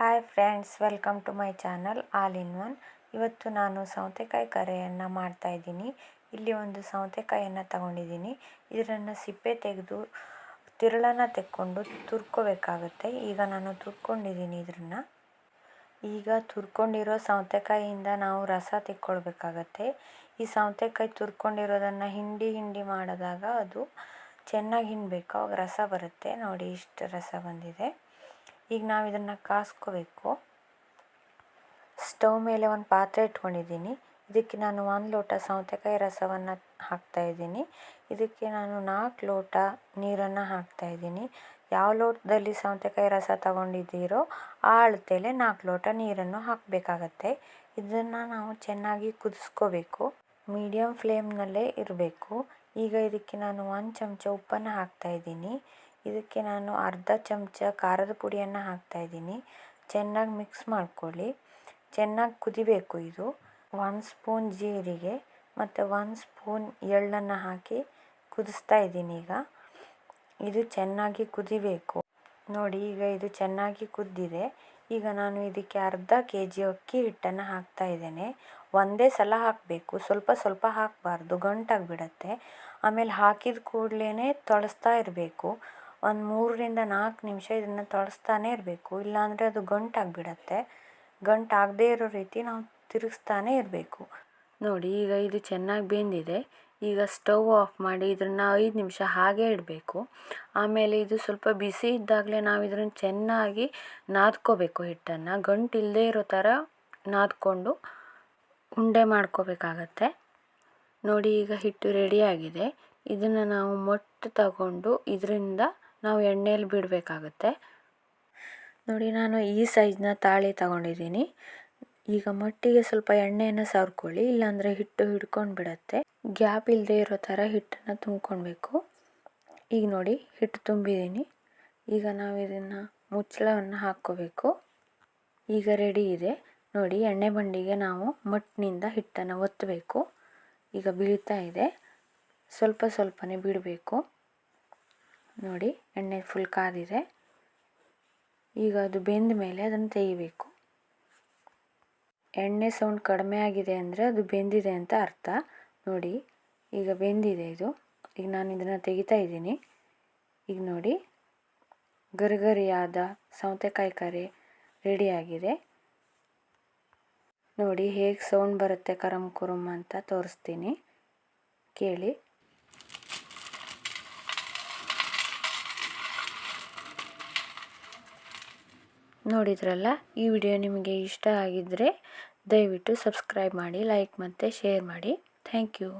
Hi friends welcome to my channel all in one ಇವತ್ತು ನಾನು ಸೌತೆಕಾಯಿ ಕರೆಯನ್ನು ಮಾಡ್ತಾಯಿದ್ದೀನಿ ಇಲ್ಲಿ ಒಂದು ಸೌತೆಕಾಯಿಯನ್ನು ತಗೊಂಡಿದ್ದೀನಿ. ಇದರನ್ನು ಸಿಪ್ಪೆ ತೆಗೆದು, ತಿರುಳನ್ನು ತೆಕ್ಕೊಂಡು ತುರ್ಕೋಬೇಕಾಗುತ್ತೆ. ಈಗ ನಾನು ತುರ್ಕೊಂಡಿದ್ದೀನಿ ಇದನ್ನು ಈಗ ತುರ್ಕೊಂಡಿರೋ ಸೌತೆಕಾಯಿಯಿಂದ ನಾವು ರಸ ತೆಕ್ಕೊಳ್ಬೇಕಾಗತ್ತೆ. ಈ ಸೌತೆಕಾಯಿ ತುರ್ಕೊಂಡಿರೋದನ್ನು ಹಿಂಡಿ ಹಿಂಡಿ ಮಾಡಿದಾಗ ಅದು ಚೆನ್ನಾಗಿ ಹಿಂಡಬೇಕು. ರಸ ಬರುತ್ತೆ. ನೋಡಿ ಇಷ್ಟು ರಸ ಬಂದಿದೆ. ಈಗ ನಾವು ಇದನ್ನು ಕಾಸ್ಕೋಬೇಕು. ಸ್ಟವ್ ಮೇಲೆ ಒಂದು ಪಾತ್ರೆ ಇಟ್ಕೊಂಡಿದ್ದೀನಿ. ಇದಕ್ಕೆ ನಾನು ಒಂದು ಲೋಟ ಸೌತೆಕಾಯಿ ರಸವನ್ನು ಹಾಕ್ತಾಯಿದ್ದೀನಿ ಇದಕ್ಕೆ ನಾನು ನಾಲ್ಕು ಲೋಟ ನೀರನ್ನು ಹಾಕ್ತಾಯಿದ್ದೀನಿ ಯಾವ ಲೋಟದಲ್ಲಿ ಸೌತೆಕಾಯಿ ರಸ ತಗೊಂಡಿದ್ದೀರೋ ಆ ಅಳತೆಯಲ್ಲೇ ನಾಲ್ಕು ಲೋಟ ನೀರನ್ನು ಹಾಕಬೇಕಾಗತ್ತೆ. ಇದನ್ನು ನಾವು ಚೆನ್ನಾಗಿ ಕುದಿಸ್ಕೋಬೇಕು. ಮೀಡಿಯಮ್ ಫ್ಲೇಮ್ನಲ್ಲೇ ಇರಬೇಕು. ಈಗ ಇದಕ್ಕೆ ನಾನು ಒಂದು ಚಮಚ ಉಪ್ಪನ್ನು ಹಾಕ್ತಾಯಿದ್ದೀನಿ ಇದಕ್ಕೆ ನಾನು ಅರ್ಧ ಚಮಚ ಖಾರದ ಪುಡಿಯನ್ನು ಹಾಕ್ತಾಯಿದ್ದೀನಿ ಚೆನ್ನಾಗಿ ಮಿಕ್ಸ್ ಮಾಡ್ಕೊಳ್ಳಿ. ಚೆನ್ನಾಗಿ ಕುದಿಬೇಕು ಇದು. ಒಂದು ಸ್ಪೂನ್ ಜೀರಿಗೆ ಮತ್ತು ಒಂದು ಸ್ಪೂನ್ ಎಳ್ಳನ್ನು ಹಾಕಿ ಕುದಿಸ್ತಾ ಇದ್ದೀನಿ ಈಗ. ಇದು ಚೆನ್ನಾಗಿ ಕುದಿಬೇಕು. ನೋಡಿ, ಈಗ ಇದು ಚೆನ್ನಾಗಿ ಕುದ್ದಿದೆ. ಈಗ ನಾನು ಇದಕ್ಕೆ ಅರ್ಧ ಕೆ ಜಿ ಅಕ್ಕಿ ಹಿಟ್ಟನ್ನು ಹಾಕ್ತಾ ಇದ್ದೇನೆ. ಒಂದೇ ಸಲ ಹಾಕಬೇಕು. ಸ್ವಲ್ಪ ಸ್ವಲ್ಪ ಹಾಕಬಾರ್ದು. ಗಂಟಾಗಿಬಿಡತ್ತೆ. ಆಮೇಲೆ ಹಾಕಿದ ಕೂಡಲೇ ತೊಳಸ್ತಾ ಇರಬೇಕು. ಒಂದು ಮೂರರಿಂದ ನಾಲ್ಕು ನಿಮಿಷ ಇದನ್ನು ತೊಳಸ್ತಾನೆ ಇರಬೇಕು. ಇಲ್ಲಾಂದರೆ ಅದು ಗಂಟಾಗಿಬಿಡತ್ತೆ. ಗಂಟಾಗದೇ ಇರೋ ರೀತಿ ನಾವು ತಿರುಗಿಸ್ತಾನೆ ಇರಬೇಕು. ನೋಡಿ, ಈಗ ಇದು ಚೆನ್ನಾಗಿ ಬೆಂದಿದೆ. ಈಗ ಸ್ಟವ್ ಆಫ್ ಮಾಡಿ ಇದನ್ನು ಐದು ನಿಮಿಷ ಹಾಗೆ ಇಡಬೇಕು. ಆಮೇಲೆ ಇದು ಸ್ವಲ್ಪ ಬಿಸಿ ಇದ್ದಾಗಲೇ ನಾವು ಇದನ್ನು ಚೆನ್ನಾಗಿ ನಾದ್ಕೋಬೇಕು ಹಿಟ್ಟನ್ನು. ಗಂಟು ಇಲ್ಲದೇ ಇರೋ ಥರ ನಾದ್ಕೊಂಡು ಉಂಡೆ ಮಾಡ್ಕೋಬೇಕಾಗತ್ತೆ. ನೋಡಿ, ಈಗ ಹಿಟ್ಟು ರೆಡಿಯಾಗಿದೆ ಇದನ್ನು ನಾವು ಮೊಟ್ಟು ತಗೊಂಡು ಇದರಿಂದ ನಾವು ಎಣ್ಣೆಯಲ್ಲಿ ಬಿಡಬೇಕಾಗತ್ತೆ. ನೋಡಿ ನಾನು ಈ ಸೈಜ್ನ ತಾಳಿ ತಗೊಂಡಿದ್ದೀನಿ. ಈಗ ಮಟ್ಟಿಗೆ ಸ್ವಲ್ಪ ಎಣ್ಣೆಯನ್ನು ಸವರ್ಕೊಳ್ಳಿ ಇಲ್ಲಾಂದರೆ ಹಿಟ್ಟು ಹಿಡ್ಕೊಂಡು ಬಿಡತ್ತೆ. ಗ್ಯಾಪ್ ಇಲ್ಲದೆ ಇರೋ ಥರ ಹಿಟ್ಟನ್ನು ತುಂಬ್ಕೊಳ್ಬೇಕು. ಈಗ ನೋಡಿ ಹಿಟ್ಟು ತುಂಬಿದ್ದೀನಿ. ಈಗ ನಾವು ಇದನ್ನು ಮುಚ್ಚಳವನ್ನು ಹಾಕ್ಕೋಬೇಕು. ಈಗ ರೆಡಿ ಇದೆ. ನೋಡಿ ಎಣ್ಣೆ ಬಂಡಿಗೆ ನಾವು ಮಟ್ಟಿನಿಂದ ಹಿಟ್ಟನ್ನು ಒತ್ತಬೇಕು. ಈಗ ಬೀಳ್ತಾ ಇದೆ. ಸ್ವಲ್ಪ ಸ್ವಲ್ಪನೇ ಬಿಡಬೇಕು. ನೋಡಿ, ಎಣ್ಣೆ ಫುಲ್ ಕಾದಿದೆ. ಈಗ ಅದು ಬೆಂದ ಮೇಲೆ ಅದನ್ನು ತೆಗಿಬೇಕು. ಎಣ್ಣೆ ಸೌಂಡ್ ಕಡಿಮೆ ಆಗಿದೆ ಅಂದರೆ ಅದು ಬೆಂದಿದೆ ಅಂತ ಅರ್ಥ. ನೋಡಿ, ಈಗ ಬೆಂದಿದೆ ಇದು. ಈಗ ನಾನು ಇದನ್ನು ತೆಗಿತಾ ಇದ್ದೀನಿ. ಈಗ ನೋಡಿ, ಗರಿಗರಿಯಾದ ಸೌತೆಕಾಯಿ ಕರೆ ರೆಡಿಯಾಗಿದೆ ನೋಡಿ, ಹೇಗೆ ಸೌಂಡ್ ಬರುತ್ತೆ ಕರಮ್ ಕುರುಮ್ ಅಂತ ತೋರಿಸ್ತೀನಿ. ಕೇಳಿ. ನೋಡಿದ್ರಲ್ಲ, ಈ ವಿಡಿಯೋ ನಿಮಗೆ ಇಷ್ಟ ಆಗಿದ್ದರೆ ದಯವಿಟ್ಟು ಸಬ್ಸ್ಕ್ರೈಬ್ ಮಾಡಿ, ಲೈಕ್ ಮತ್ತು ಶೇರ್ ಮಾಡಿ. Thank you.